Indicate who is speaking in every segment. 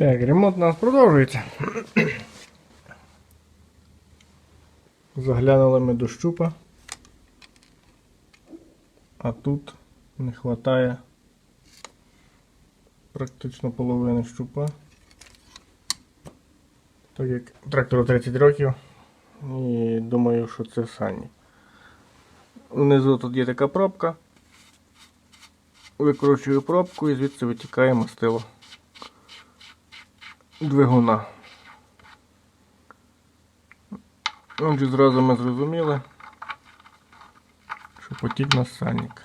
Speaker 1: Так, ремонт у нас продовжується. Заглянули ми до щупа. А тут не вистачає практично половини щупа. Так як трактору 30 років. І думаю, що це сані. Внизу тут є така пробка. Викручую пробку і звідси витікає мастило двигуна. Отже, зразу ми зрозуміли, що потік на сальник.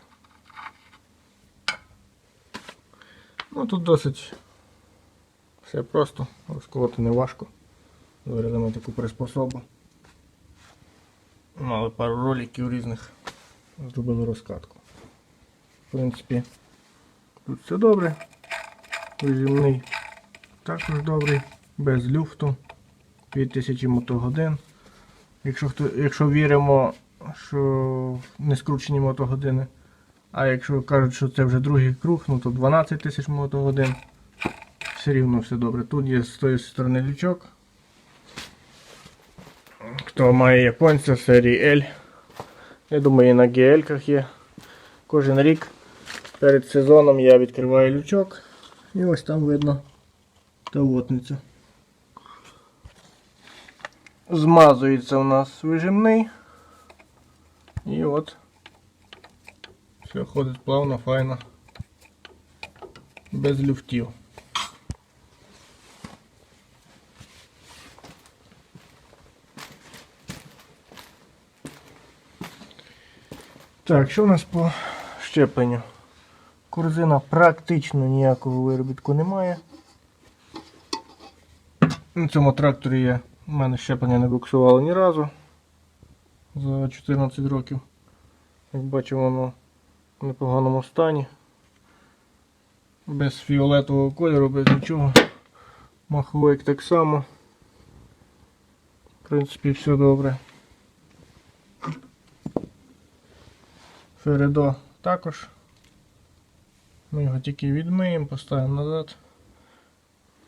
Speaker 1: Ну тут досить все просто, розколоти не важко. Ми таку приспособу. Мали пару роликів різних, зробили розкатку. В принципі, тут все добре. Вижимний також добрий, без люфту, 2000 мотогодин. Якщо, хто, якщо віримо, що не скручені мотогодини, а якщо кажуть, що це вже другий круг, ну то 12 тисяч мотогодин. Все рівно все добре. Тут є з тої сторони лючок. Хто має японця серії L. Я думаю, і на GL є. Кожен рік перед сезоном я відкриваю лючок. І ось там видно тавотниця. Змазується у нас вижимний. І от все ходить плавно, файно, без люфтів. Так, що у нас по щепленню? Корзина практично ніякого виробітку немає. На цьому тракторі я в мене щеплення не буксувало ні разу за 14 років. Як бачимо, воно в непоганому стані. Без фіолетового кольору, без нічого. Маховик так само. В принципі, все добре. Фередо також. Ми його тільки відмиємо, поставимо назад.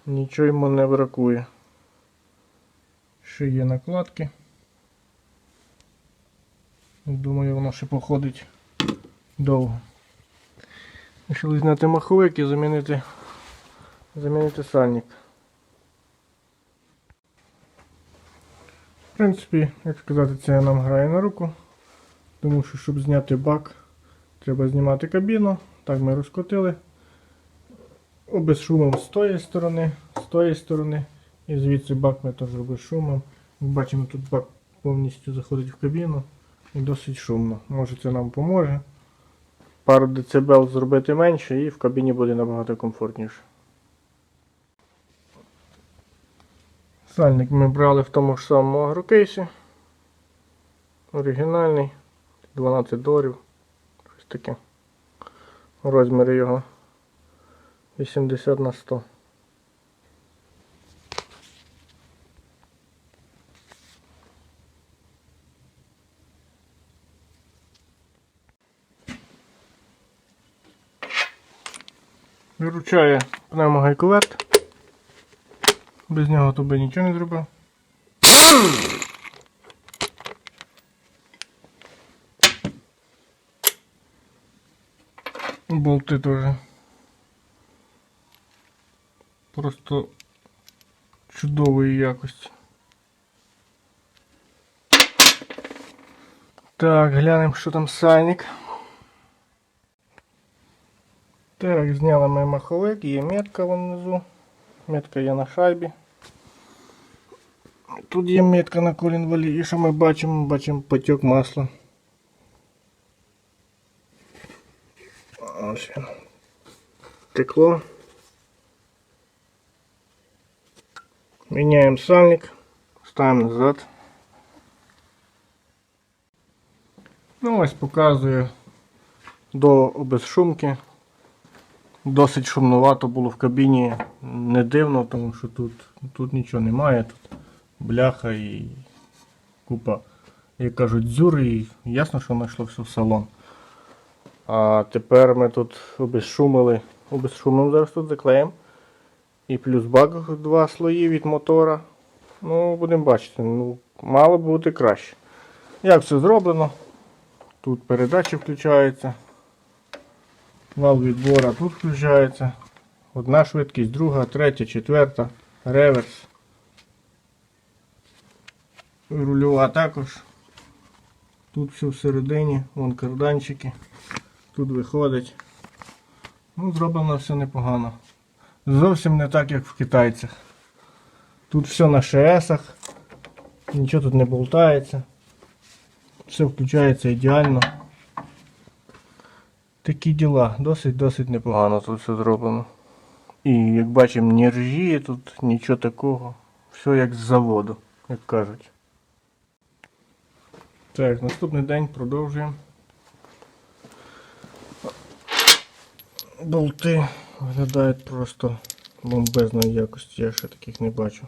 Speaker 1: Нічого йому не бракує. Ще є накладки. Думаю, воно ще походить довго. Вирішили зняти маховик і замінити, замінити сальник. В принципі, як сказати, це нам грає на руку. Тому що, щоб зняти бак, треба знімати кабіну. Так ми розкотили. Обезшумом з тої сторони, з тої сторони. І звідси бак ми теж безшумом. Як бачимо, тут бак повністю заходить в кабіну і досить шумно. Може це нам поможе. Пару децибел зробити менше і в кабіні буде набагато комфортніше. Сальник ми брали в тому ж самому агрокейсі. Оригінальний. 12 доларів. Щось таке. Розміри його 80 на 100. Виручає пневмогайковерт. Без нього то би нічого не зробив. Болти теж. Просто чудової якості. Так, глянемо, що там сальник. Так, зняли ми маховик, є метка внизу. Метка є на шайбі. Тут є метка на колінвалі. І що ми бачимо? Бачимо потік масла. Ось він. Текло. Міняємо сальник, ставимо назад. Ну ось показую до обезшумки. Досить шумновато було в кабіні. Не дивно, тому що тут, тут нічого немає. Тут бляха і купа, як кажуть, дзюри і ясно, що воно йшло все в салон. А тепер ми тут обезшумили. Обезшумимо зараз тут заклеїмо. І плюс бак два слої від мотора. Ну, будемо бачити, ну, мало бути краще. Як все зроблено? Тут передачі включаються. Вал відбора тут включається. Одна швидкість, друга, третя, четверта, реверс. Рульова також. Тут все всередині, вон карданчики. Тут виходить. Ну, зроблено все непогано. Зовсім не так, як в китайцях. Тут все на ШСах, нічого тут не болтається. Все включається ідеально. Такі діла, досить-досить непогано тут все зроблено. І як бачимо, ні ржі тут, нічого такого. Все як з заводу, як кажуть. Так, наступний день продовжуємо. Болти виглядають просто бомбезної якості, я ще таких не бачу.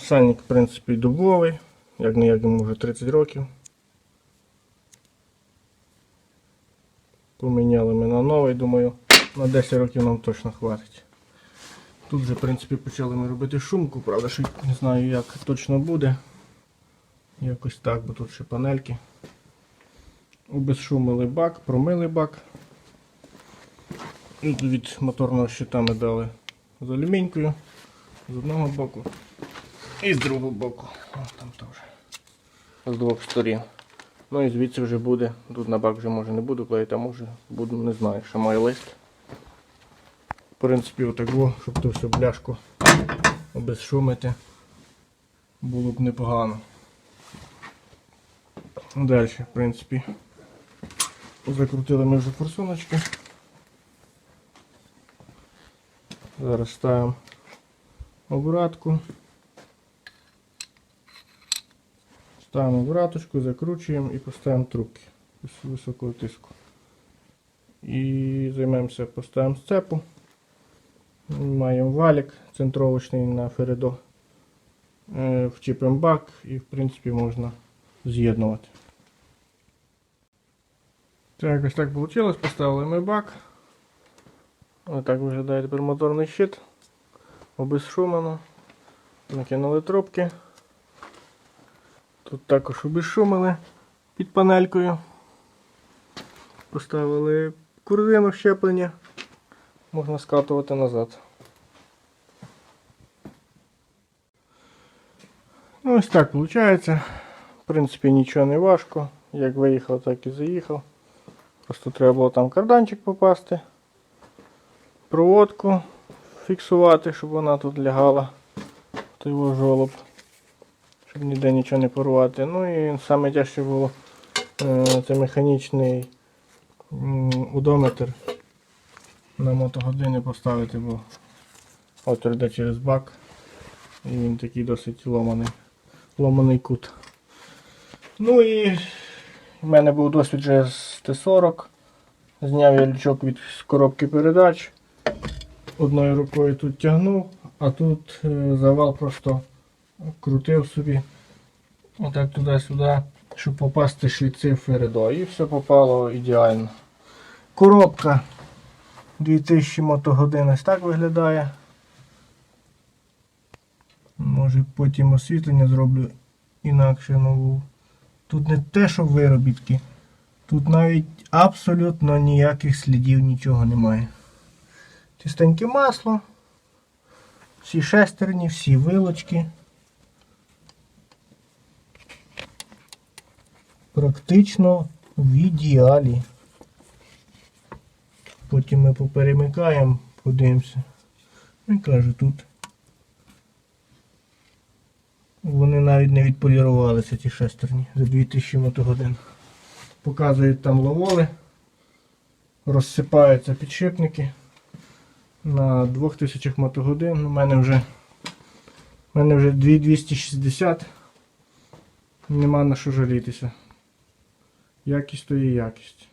Speaker 1: Сальник, в принципі, дубовий, як не як йому вже 30 років. Поміняли ми на новий, думаю, на 10 років нам точно хватить. Тут вже, в принципі, почали ми робити шумку, правда, що не знаю, як точно буде. Якось так, бо тут ще панельки. Обезшумили бак, промили бак. Від моторного щита ми дали з алюмінькою з одного боку і з другого боку. О, там теж. З двох сторін. Ну і звідси вже буде. Тут на бак вже може не буду клеїти, а може буду, не знаю, ще має лист. В принципі, отак, во, щоб ту всю бляшку обезшумити. Було б непогано. Далі, в принципі, закрутили ми вже форсуночки. Зараз ставимо обратку. Ставимо обраточку, закручуємо і поставимо трубки вис- високого тиску. І займемося, поставимо сцепу. Маємо валік центровочний на Фередо. Е, Вчіпимо бак і в принципі можна з'єднувати. Так, ось так вийшло. Поставили ми бак. Ось так виглядає тепер моторний щит. Обезшумено. Накинули трубки. Тут також обезшумили під панелькою. Поставили курзину щеплення. Можна скатувати назад. Ну, ось так виходить. В принципі, нічого не важко. Як виїхав, так і заїхав. Просто треба було там карданчик попасти. Проводку фіксувати, щоб вона тут лягала. Той його жолоб. Ніде нічого не порвати. Ну і саме тяжче було е, це механічний удометр на мотогодини поставити, бо отвір йде через бак. І він такий досить ломаний. Ломаний кут. Ну і в мене був досвід вже з Т-40. Зняв я лючок від коробки передач. Одною рукою тут тягнув, а тут е, завал просто крутив собі. Отак туди-сюди, щоб попасти шліци в Фередо. І все попало ідеально. Коробка 2000 мотогодин ось так виглядає. Може потім освітлення зроблю інакше нову. Тут не те, що виробітки. Тут навіть абсолютно ніяких слідів нічого немає. Чистеньке масло. Всі шестерні, всі вилочки. Практично в ідеалі. Потім ми поперемикаємо, подивимося. Ну і кажу, тут вони навіть не відполірувалися ті шестерні за 2000 мотогодин. Показують там ловоли, розсипаються підшипники на 2000 мотогодин. У мене вже у мене вже 2260. Нема на що жалітися. Якість то є якість.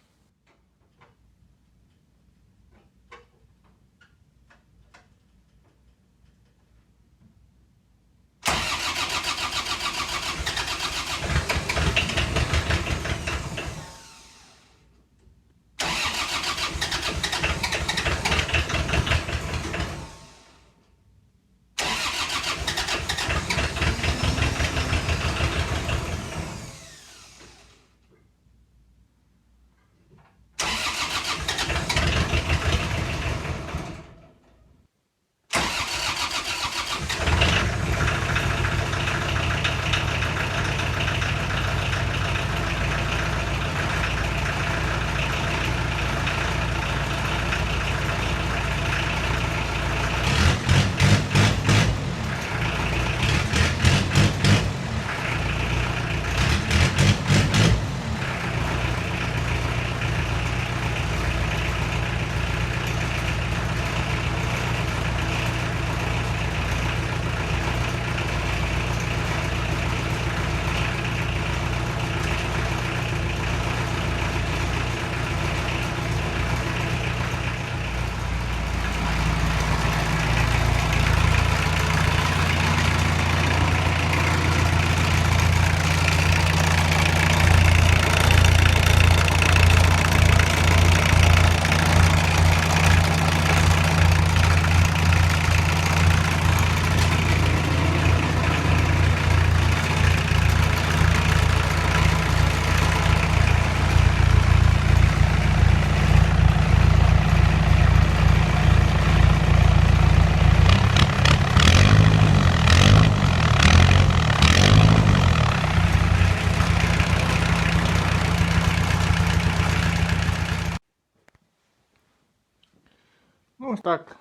Speaker 1: Ось так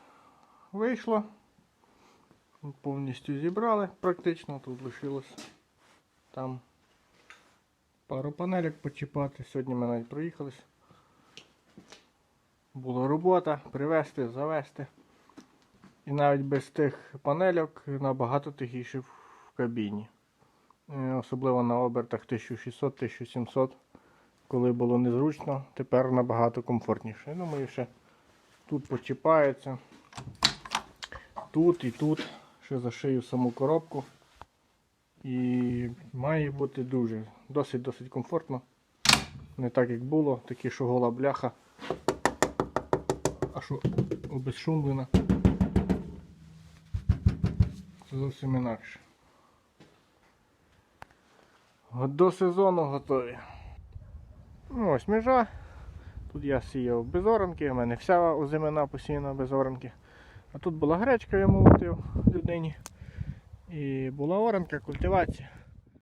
Speaker 1: вийшло. Повністю зібрали практично. Тут лишилось там пару панелек почіпати. Сьогодні ми навіть проїхались. Була робота привезти, завести. І навіть без тих панельок набагато тихіше в кабіні. Е, Особливо на обертах 1600-1700, коли було незручно, тепер набагато комфортніше. Думаю, ще тут почіпається. Тут і тут. Ще зашию саму коробку. І має бути дуже досить-досить комфортно. Не так як було, такі, що гола бляха, а що обезшумлена. Це зовсім інакше. До сезону готові. Ну, ось межа. Тут я сіяв без оранки, у мене вся озимина посіяна без оранки. А тут була гречка, я молотив людині. І була оранка, культивація.